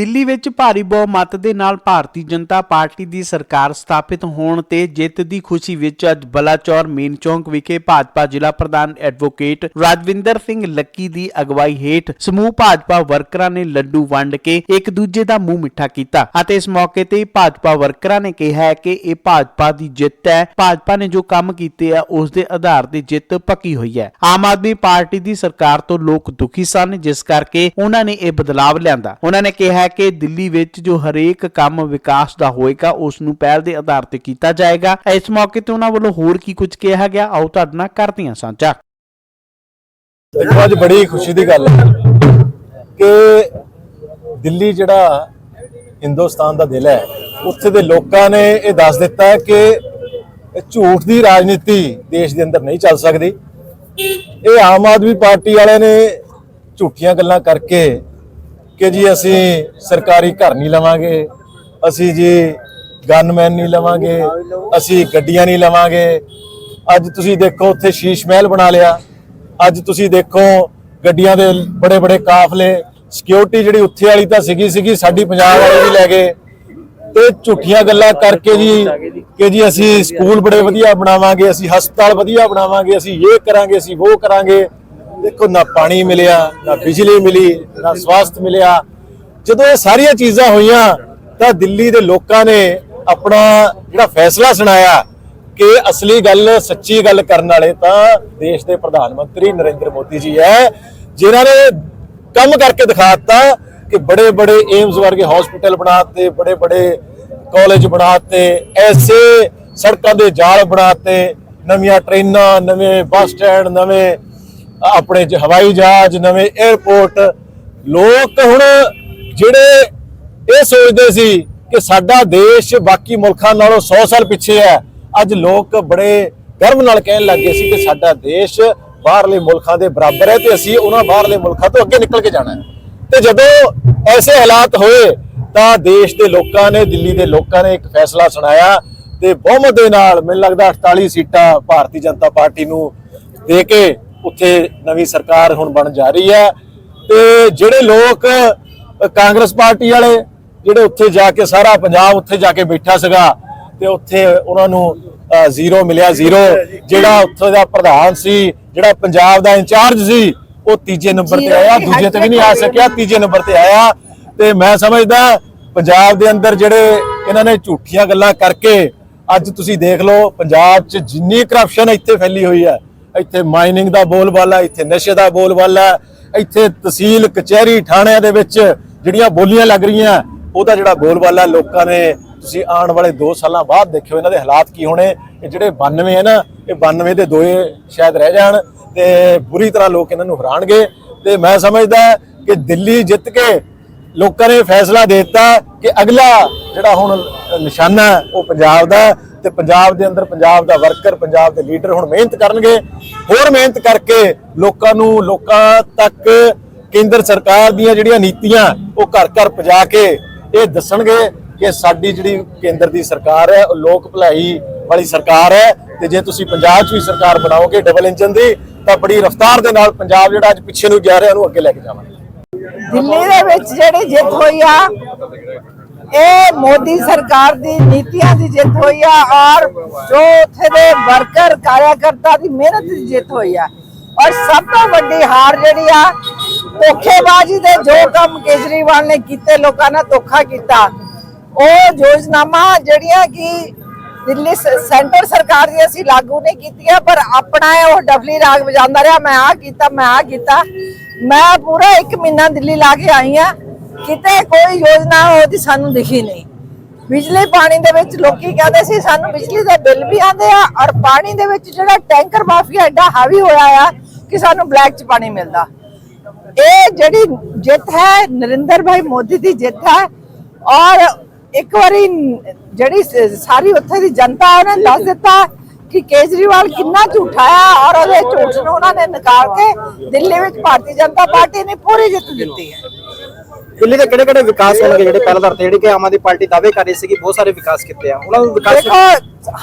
ਦਿੱਲੀ ਵਿੱਚ ਭਾਰੀ ਬਹੁਮਤ ਦੇ ਨਾਲ ਭਾਰਤੀ ਜਨਤਾ ਪਾਰਟੀ ਦੀ ਸਰਕਾਰ ਸਥਾਪਿਤ ਹੋਣ ਤੇ ਜਿੱਤ ਦੀ ਖੁਸ਼ੀ ਵਿੱਚ ਅੱਜ ਬਲਾਚੌਰ ਮੇਨ ਚੌਂਕ ਵਿਖੇ ਭਾਜਪਾ ਜ਼ਿਲ੍ਹਾ ਪ੍ਰਧਾਨ ਐਡਵੋਕੇਟ ਰਾਜਵਿੰਦਰ ਸਿੰਘ ਲੱਕੀ ਦੀ ਅਗਵਾਈ ਹੇਠ ਸਮੂਹ ਭਾਜਪਾ ਵਰਕਰਾਂ ਨੇ ਲੱਡੂ ਵੰਡ ਕੇ ਇੱਕ ਦੂਜੇ ਦਾ ਮੂੰਹ ਮਿੱਠਾ ਕੀਤਾ ਅਤੇ ਇਸ ਮੌਕੇ ਤੇ ਭਾਜਪਾ ਵਰਕਰਾਂ ਨੇ ਕਿਹਾ ਕਿ ਇਹ ਭਾਜਪਾ ਦੀ ਜਿੱਤ ਹੈ। ਭਾਜਪਾ ਨੇ ਜੋ ਕੰਮ ਕੀਤੇ ਆ, ਉਸ ਦੇ ਆਧਾਰ ਤੇ ਜਿੱਤ ਪੱਕੀ ਹੋਈ ਹੈ। ਆਮ ਆਦਮੀ ਪਾਰਟੀ ਦੀ ਸਰਕਾਰ ਤੋਂ ਲੋਕ ਦੁਖੀ ਸਨ, ਜਿਸ ਕਰਕੇ ਉਹਨਾਂ ਨੇ ਇਹ ਬਦਲਾਵ ਲਿਆਂਦਾ। ਉਹਨਾਂ ਨੇ ਕਿਹਾ ਕਿ ਦਿੱਲੀ ਵਿੱਚ ਜੋ ਹਰੇਕ ਕੰਮ ਵਿਕਾਸ ਦਾ ਹੋਏਗਾ ਉਸ ਨੂੰ ਪਹਿਲ ਦੇ ਆਧਾਰ ਤੇ ਕੀਤਾ ਜਾਏਗਾ। ਇਸ ਮੌਕੇ ਤੇ ਉਹਨਾਂ ਵੱਲੋਂ ਹੋਰ ਕੀ ਕੁਝ ਕਿਹਾ ਗਿਆ? ਆਓ ਤੁਹਾਡੇ ਨਾਲ ਕਰਦੇ ਹਾਂ ਸਾਂਝਾ। ਦੇਖੋ, ਅੱਜ ਬੜੀ ਖੁਸ਼ੀ ਦੀ ਗੱਲ ਹੈ ਕਿ ਦਿੱਲੀ ਜਿਹੜਾ ਹਿੰਦੁਸਤਾਨ ਦਾ ਦਿਲ ਹੈ, ਉੱਥੇ ਦੇ ਲੋਕਾਂ ਨੇ ਇਹ ਦੱਸ ਦਿੱਤਾ ਹੈ ਕਿ ਝੂਠ ਦੀ ਰਾਜਨੀਤੀ ਦੇਸ਼ ਦੇ ਅੰਦਰ ਨਹੀਂ ਚੱਲ ਸਕਦੀ। ਇਹ ਆਮ ਆਦਮੀ ਪਾਰਟੀ ਵਾਲਿਆਂ ਨੇ ਝੂਠੀਆਂ ਗੱਲਾਂ ਕਰਕੇ ਕਿ ਜੀ ਅਸੀਂ ਸਰਕਾਰੀ ਘਰ ਨਹੀਂ ਲਵਾਂਗੇ, ਅਸੀਂ ਜੀ ਗਨਮੈਨ ਨਹੀਂ ਲਵਾਂਗੇ, ਅਸੀਂ ਗੱਡੀਆਂ ਨਹੀਂ ਲਵਾਂਗੇ। ਅੱਜ ਤੁਸੀਂ ਦੇਖੋ ਉੱਥੇ ਸ਼ੀਸ਼ ਮਹਿਲ ਬਣਾ ਲਿਆ। ਅੱਜ ਤੁਸੀਂ ਦੇਖੋ ਗੱਡੀਆਂ ਦੇ ਬੜੇ ਬੜੇ ਕਾਫਲੇ। ਸਿਕਿਉਰਿਟੀ ਜਿਹੜੀ ਉੱਥੇ ਵਾਲੀ ਤਾਂ ਸੀਗੀ ਸੀਗੀ ਸਾਡੀ ਪੰਜਾਬ ਵਾਲੇ ਵੀ ਲੈ ਗਏ। ਤੇ ਝੂਠੀਆਂ ਗੱਲਾਂ ਕਰਕੇ ਜੀ ਕਿ ਜੀ ਅਸੀਂ ਸਕੂਲ ਬੜੇ ਵਧੀਆ ਬਣਾਵਾਂਗੇ, ਅਸੀਂ ਹਸਪਤਾਲ ਵਧੀਆ ਬਣਾਵਾਂਗੇ, ਅਸੀਂ ਇਹ ਕਰਾਂਗੇ, ਅਸੀਂ ਉਹ ਕਰਾਂਗੇ। ਦੇਖੋ, ਨਾ ਪਾਣੀ ਮਿਲਿਆ, ਨਾ ਬਿਜਲੀ ਮਿਲੀ, ਨਾ ਸਵਾਸਥ ਮਿਲਿਆ। ਜਦੋਂ ਇਹ ਸਾਰੀਆਂ ਚੀਜ਼ਾਂ ਹੋਈਆਂ, ਤਾਂ ਦਿੱਲੀ ਦੇ ਲੋਕਾਂ ਨੇ ਆਪਣਾ ਜਿਹੜਾ ਫੈਸਲਾ ਸੁਣਾਇਆ ਕਿ ਅਸਲੀ ਗੱਲ, ਸੱਚੀ ਗੱਲ ਕਰਨ ਵਾਲੇ ਤਾਂ ਦੇਸ਼ ਦੇ ਪ੍ਰਧਾਨ ਮੰਤਰੀ ਨਰਿੰਦਰ ਮੋਦੀ ਜੀ ਹੈ, ਜਿਨ੍ਹਾਂ ਨੇ ਕੰਮ ਕਰਕੇ ਦਿਖਾਤਾ ਕਿ ਬੜੇ ਬੜੇ ਏਮਸ ਵਰਗੇ ਹਸਪੀਟਲ ਬਣਾਤੇ ਬੜੇ ਬੜੇ ਕਾਲਜ ਬਣਾਤੇ, ਐਸੇ ਸੜਕਾਂ ਦੇ ਜਾਲ ਬਣਾਤੇ, ਨਵੀਆਂ ਟ੍ਰੇਨਾਂ, ਨਵੇਂ ਬੱਸ ਸਟੈਂਡ, ਨਵੇਂ ਆਪਣੇ ਹਵਾਈ ਜਹਾਜ਼, ਨਵੇਂ 에ਅਰਪੋਰਟ ਲੋਕ ਹੁਣ ਜਿਹੜੇ ਇਹ ਸੋਚਦੇ ਸੀ ਕਿ ਸਾਡਾ ਦੇਸ਼ ਬਾਕੀ ਮੁਲਕਾਂ ਨਾਲੋਂ 100 ਸਾਲ ਪਿੱਛੇ ਹੈ, ਅੱਜ ਲੋਕ ਬੜੇ ਗਰਵ ਨਾਲ ਕਹਿਣ ਲੱਗੇ ਸੀ ਕਿ ਸਾਡਾ ਦੇਸ਼ ਬਾਹਰਲੇ ਮੁਲਕਾਂ ਦੇ ਬਰਾਬਰ ਹੈ ਤੇ ਅਸੀਂ ਉਹਨਾਂ ਬਾਹਰਲੇ ਮੁਲਕਾਂ ਤੋਂ ਅੱਗੇ ਨਿਕਲ ਕੇ ਜਾਣਾ ਹੈ। ਤੇ ਜਦੋਂ ਐਸੇ ਹਾਲਾਤ ਹੋਏ, ਤਾਂ ਦੇਸ਼ ਦੇ ਲੋਕਾਂ ਨੇ, ਦਿੱਲੀ ਦੇ ਲੋਕਾਂ ਨੇ ਇੱਕ ਫੈਸਲਾ ਸੁਣਾਇਆ ਤੇ ਬਹੁਮਤ ਦੇ ਨਾਲ, ਮੈਨੂੰ ਲੱਗਦਾ 48 ਸੀਟਾਂ ਭਾਰਤੀ ਜਨਤਾ ਪਾਰਟੀ ਨੂੰ ਦੇ ਕੇ ਉੱਥੇ ਨਵੀਂ ਸਰਕਾਰ ਹੁਣ ਬਣ ਜਾ ਰਹੀ ਹੈ। ਤੇ ਜਿਹੜੇ ਲੋਕ ਕਾਂਗਰਸ ਪਾਰਟੀ ਵਾਲੇ ਜਿਹੜੇ ਉੱਥੇ ਜਾ ਕੇ ਸਾਰਾ ਪੰਜਾਬ ਉੱਥੇ ਜਾ ਕੇ ਬੈਠਾ ਸੀਗਾ ਤੇ ਉੱਥੇ ਉਹਨਾਂ ਨੂੰ ਜ਼ੀਰੋ ਮਿਲਿਆ ਜ਼ੀਰੋ ਜਿਹੜਾ ਉੱਥੇ ਦਾ ਪ੍ਰਧਾਨ ਸੀ ਜਿਹੜਾ ਪੰਜਾਬ ਦਾ ਇੰਚਾਰਜ ਸੀ ਉਹ ਤੀਜੇ ਨੰਬਰ ਤੇ ਆਇਆ ਦੂਜੇ ਤੇ ਵੀ ਨਹੀਂ ਆ ਸਕਿਆ ਤੀਜੇ ਨੰਬਰ ਤੇ ਆਇਆ। ਤੇ ਮੈਂ ਸਮਝਦਾ ਪੰਜਾਬ ਦੇ ਅੰਦਰ ਜਿਹੜੇ ਇਹਨਾਂ ਨੇ ਝੂਠੀਆਂ ਗੱਲਾਂ ਕਰਕੇ ਅੱਜ ਤੁਸੀਂ ਦੇਖ ਲਓ ਪੰਜਾਬ 'ਚ ਜਿੰਨੀ ਕਰਪਸ਼ਨ ਇੱਥੇ ਫੈਲੀ ਹੋਈ ਹੈ ਇੱਥੇ ਮਾਈਨਿੰਗ ਦਾ ਬੋਲਬਾਲਾ ਇੱਥੇ ਨਸ਼ੇ ਦਾ ਬੋਲਬਾਲਾ ਇੱਥੇ ਤਹਿਸੀਲ, ਕਚਹਿਰੀ, ਥਾਣਿਆਂ ਦੇ ਵਿੱਚ ਜਿਹੜੀਆਂ ਬੋਲੀਆਂ ਲੱਗ ਰਹੀਆਂ, ਉਹਦਾ ਜਿਹੜਾ ਬੋਲਬਾਲਾ ਲੋਕਾਂ ਨੇ ਤੁਸੀਂ ਆਉਣ ਵਾਲੇ 2 ਸਾਲਾਂ ਬਾਅਦ ਦੇਖਿਓ ਇਹਨਾਂ ਦੇ ਹਾਲਾਤ ਕੀ ਹੋਣੇ। ਇਹ ਜਿਹੜੇ 92 ਹੈ ਨਾ, ਇਹ 92 ਦੇ ਦੋਏ ਸ਼ਾਇਦ ਰਹਿ ਜਾਣ ਤੇ ਬੁਰੀ ਤਰ੍ਹਾਂ ਲੋਕ ਇਹਨਾਂ ਨੂੰ ਹਰਾਣਗੇ ਤੇ ਮੈਂ ਸਮਝਦਾ ਕਿ ਦਿੱਲੀ ਜਿੱਤ ਕੇ ਲੋਕਾਂ ਨੇ ਫੈਸਲਾ ਦੇ ਦਿੱਤਾ ਕਿ ਅਗਲਾ ਜਿਹੜਾ ਹੁਣ ਨਿਸ਼ਾਨਾ ਉਹ ਪੰਜਾਬ ਦਾ ਤੇ ਪੰਜਾਬ ਦੇ ਅੰਦਰ ਪੰਜਾਬ ਦਾ ਵਰਕਰ, ਪੰਜਾਬ ਦੇ ਲੀਡਰ ਹੁਣ ਮਿਹਨਤ ਕਰਨਗੇ। ਹੋਰ ਮਿਹਨਤ ਕਰਕੇ ਲੋਕਾਂ ਨੂੰ, ਲੋਕਾਂ ਤੱਕ ਕੇਂਦਰ ਸਰਕਾਰ ਦੀਆਂ ਜਿਹੜੀਆਂ ਨੀਤੀਆਂ, ਉਹ ਘਰ ਘਰ ਪਹੁੰਚਾ ਕੇ ਇਹ ਦੱਸਣਗੇ ਕਿ ਸਾਡੀ ਜਿਹੜੀ ਕੇਂਦਰ ਦੀ ਸਰਕਾਰ ਹੈ, ਉਹ ਲੋਕ ਭਲਾਈ ਵਾਲੀ ਸਰਕਾਰ ਹੈ ਤੇ ਜੇ ਤੁਸੀਂ ਪੰਜਾਬ 'ਚ ਵੀ ਸਰਕਾਰ ਬਣਾਓਗੇ ਡਬਲ ਇੰਜਨ ਦੀ, ਤਾਂ ਬੜੀ ਰਫ਼ਤਾਰ ਦੇ ਨਾਲ ਪੰਜਾਬ ਜਿਹੜਾ ਅੱਜ ਪਿੱਛੇ ਨੂੰ ਜਾ ਰਿਹਾ, ਉਹਨੂੰ ਅੱਗੇ ਲੈ ਕੇ ਜਾਵਾਂਗੇ। ਦਿੱਲੀ ਦੇ ਵਿੱਚ ਜਿਹੜੀ ਜਿੱਤ ਹੋਈ ਆ ਇਹ ਮੋਦੀ ਸਰਕਾਰ ਦੀ ਨੀਤੀਆਂ ਦੀ ਜਿੱਤ ਹੋਈ ਆ ਔਰ ਜੋ ਉੱਥੇ ਦੇ ਵਰਕਰ ਕਾਰਿਆਕਰਤਾ ਦੀ ਮਿਹਨਤ ਦੀ ਜਿੱਤ ਹੋਈ ਆ। ਔਰ ਸਭ ਤੋਂ ਵੱਡੀ ਹਾਰ ਜਿਹੜੀ ਆ, ਧੋਖੇਬਾਜ਼ੀ ਦੇ ਜੋ ਕੰਮ ਕੇਜਰੀਵਾਲ ਨੇ ਕੀਤੇ, ਲੋਕਾਂ ਨਾਲ ਧੋਖਾ ਕੀਤਾ, ਉਹ ਯੋਜਨਾਵਾਂ ਜਿਹੜੀਆਂ ਕਿ ਦਿੱਲੀ ਸੈਂਟਰ ਸਰਕਾਰ ਦੀ ਅਸੀਂ ਲਾਗੂ ਨਹੀਂ ਕੀਤੀਆਂ, ਪਰ ਆਪਣਾ ਉਹ ਡਬਲੀ ਰਾਗ ਵਜਾਉਂਦਾ ਰਿਹਾ, ਮੈਂ ਆ ਕੀਤਾ, ਮੈਂ ਆ ਕੀਤਾ। ਮੈਂ ਪੂਰਾ 1 ਮਹੀਨਾ ਦਿੱਲੀ ਲਾ ਕੇ ਆਈ ਆ। ਕਿਤੇ ਕੋਈ ਯੋਜਨਾ ਉਹਦੀ ਸਾਨੂੰ ਦਿਖੀ ਨਹੀਂ। ਬਿਜਲੀ ਪਾਣੀ ਦੇ ਵਿੱਚ ਲੋਕੀ ਕਹਿੰਦੇ ਸੀ, ਸਾਨੂੰ ਬਿਜਲੀ ਦਾ ਬਿੱਲ ਵੀ ਆਉਂਦੇ ਆ ਔਰ ਪਾਣੀ ਦੇ ਵਿੱਚ ਜਿਹੜਾ ਟੈਂਕਰ ਮਾਫੀਆ ਐਡਾ ਹਾਵੀ ਹੋਇਆ ਆ ਕਿ ਸਾਨੂੰ ਬਲੈਕ ਚ ਪਾਣੀ ਮਿਲਦਾ। ਇਹ ਜਿਹੜੀ ਜਿੱਤ ਹੈ, ਨਰਿੰਦਰ ਭਾਈ ਮੋਦੀ ਦੀ ਜਿੱਤ ਹੈ ਔਰ ਇੱਕ ਵਾਰੀ ਜਿਹੜੀ ਸਾਰੀ ਉੱਥੇ ਦੀ ਜਨਤਾ ਉਹਨਾਂ ਨੇ ਦੱਸ ਦਿੱਤਾ ਕਿ ਕੇਜਰੀਵਾਲ ਕਿੰਨਾ ਝੂਠਾ ਹੈ ਔਰ ਉਹਦੇ ਝੂਠ ਨੂੰ ਉਹਨਾਂ ਨੇ ਨਕਾਰ ਕੇ ਦਿੱਲੀ ਵਿੱਚ ਭਾਰਤੀ ਜਨਤਾ ਪਾਰਟੀ ਨੇ ਪੂਰੀ ਜਿੱਤ ਦਿੱਤੀ ਹੈ। ਦਿੱਲੀ ਦੇ ਕਿਹੜੇ ਕਿਹੜੇ ਵਿਕਾਸ ਹੋਣਗੇ ਜਿਹੜੇ ਪਹਿਲਾਂ ਦਰ ਤੇ ਜਿਹੜੇ ਕਿ ਆਮ ਆਦਮੀ ਪਾਰਟੀ ਦਾਅਵੇ ਕਰ ਰਹੀ ਸੀ ਕਿ ਬਹੁਤ ਸਾਰੇ ਵਿਕਾਸ ਕੀਤੇ ਆ। ਉਹਨਾਂ ਨੂੰ ਵਿਕਾਸ ਦੇਖੋ,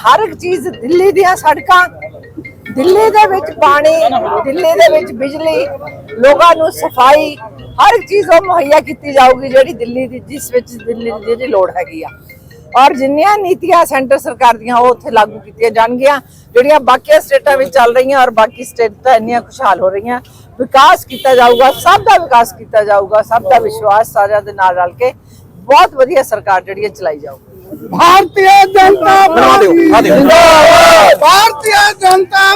ਹਰ ਇੱਕ ਚੀਜ਼ ਦਿੱਲੀ ਦੀਆਂ ਸੜਕਾਂ, ਦਿੱਲੀ ਦੇ ਵਿੱਚ ਪਾਣੀ, ਦਿੱਲੀ ਦੇ ਵਿੱਚ ਬਿਜਲੀ, ਲੋਕਾਂ ਨੂੰ ਸਫ਼ਾਈ, ਹਰ ਇੱਕ ਚੀਜ਼ ਉਹ ਮੁਹੱਈਆ ਕੀਤੀ ਜਾਊਗੀ ਜਿਹੜੀ ਦਿੱਲੀ ਦੀ, ਜਿਸ ਵਿੱਚ ਦਿੱਲੀ ਦੀ ਜਿਹੜੀ ਲੋੜ ਹੈਗੀ ਆ। ਔਰ ਜਿੰਨੀਆਂ ਨੀਤੀਆਂ ਸੈਂਟਰ ਸਰਕਾਰ ਦੀਆਂ ਉਹ ਉੱਥੇ ਲਾਗੂ ਕੀਤੀਆਂ ਜਾਣਗੀਆਂ, ਜਿਹੜੀਆਂ ਬਾਕੀ ਸਟੇਟਾਂ ਵਿੱਚ ਚੱਲ ਰਹੀਆਂ ਔਰ ਬਾਕੀ ਸਟੇਟਾਂ ਇੰਨੀਆਂ ਖੁਸ਼ਹਾਲ ਹੋ ਰਹੀਆਂ। ਵਿਕਾਸ ਕੀਤਾ ਜਾਊਗਾ ਸਭ ਦਾ ਵਿਕਾਸ ਕੀਤਾ ਜਾਊਗਾ ਸਭ ਦਾ ਵਿਸ਼ਵਾਸ ਸਾਰਿਆਂ ਦੇ ਨਾਲ ਰਲ ਕੇ ਬਹੁਤ ਵਧੀਆ ਸਰਕਾਰ ਜਿਹੜੀ ਹੈ ਚਲਾਈ ਜਾਊਗੀ। ਭਾਰਤੀ ਜਨਤਾ ਪਾਰਟੀ। ਭਾਰਤੀ ਜਨਤਾ